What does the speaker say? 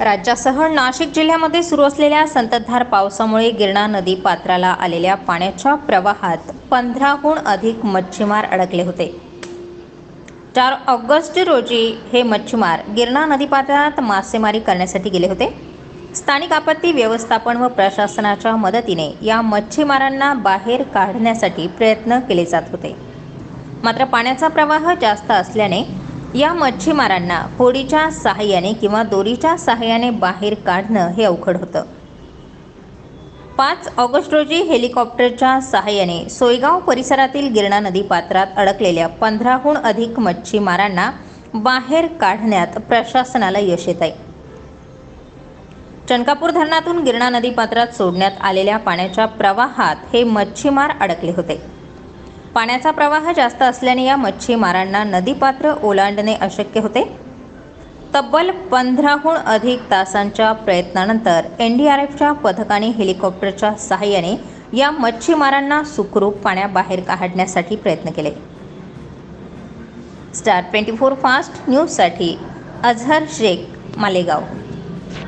राज्यासह नाशिक जिल्ह्यामध्ये सुरू असलेल्या संततधार पावसामुळे गिरणा नदी पात्राला आलेल्या पाण्याच्या प्रवाहात पंधराहून अधिक मच्छीमार अडकले होते. चार ऑगस्ट रोजी हे मच्छीमार गिरणा नदीपात्रात मासेमारी करण्यासाठी गेले होते. स्थानिक आपत्ती व्यवस्थापन व प्रशासनाच्या मदतीने या मच्छीमारांना बाहेर काढण्यासाठी प्रयत्न केले जात होते. मात्र पाण्याचा प्रवाह जास्त असल्याने या मच्छीमारांना होडीच्या सहाय्याने किंवा दोरीच्या सहाय्याने बाहेर काढणं हे अवघड होतं. पाच ऑगस्ट रोजी हेलिकॉप्टरच्या सहाय्याने सोयगाव परिसरातील गिरणा नदी पात्रात अडकलेल्या पंधराहून अधिक मच्छीमारांना बाहेर काढण्यात प्रशासनाला यश येत आहे चनकापूर धरणातून गिरणा नदी पात्रात सोडण्यात आलेल्या पाण्याच्या प्रवाहात हे मच्छीमार अडकले होते. पाण्याचा प्रवाह जास्त असल्याने या मच्छीमारांना नदीपात्र ओलांडणे अशक्य होते. तब्बल पंधराहून अधिक तासांच्या प्रयत्नानंतर एन डी आर एफच्या पथकाने हेलिकॉप्टरच्या सहाय्याने या मच्छीमारांना सुखरूप पाण्याबाहेर काढण्यासाठी प्रयत्न केले. स्टार ट्वेंटी फोर फास्ट न्यूजसाठी अझहर शेख मालेगाव.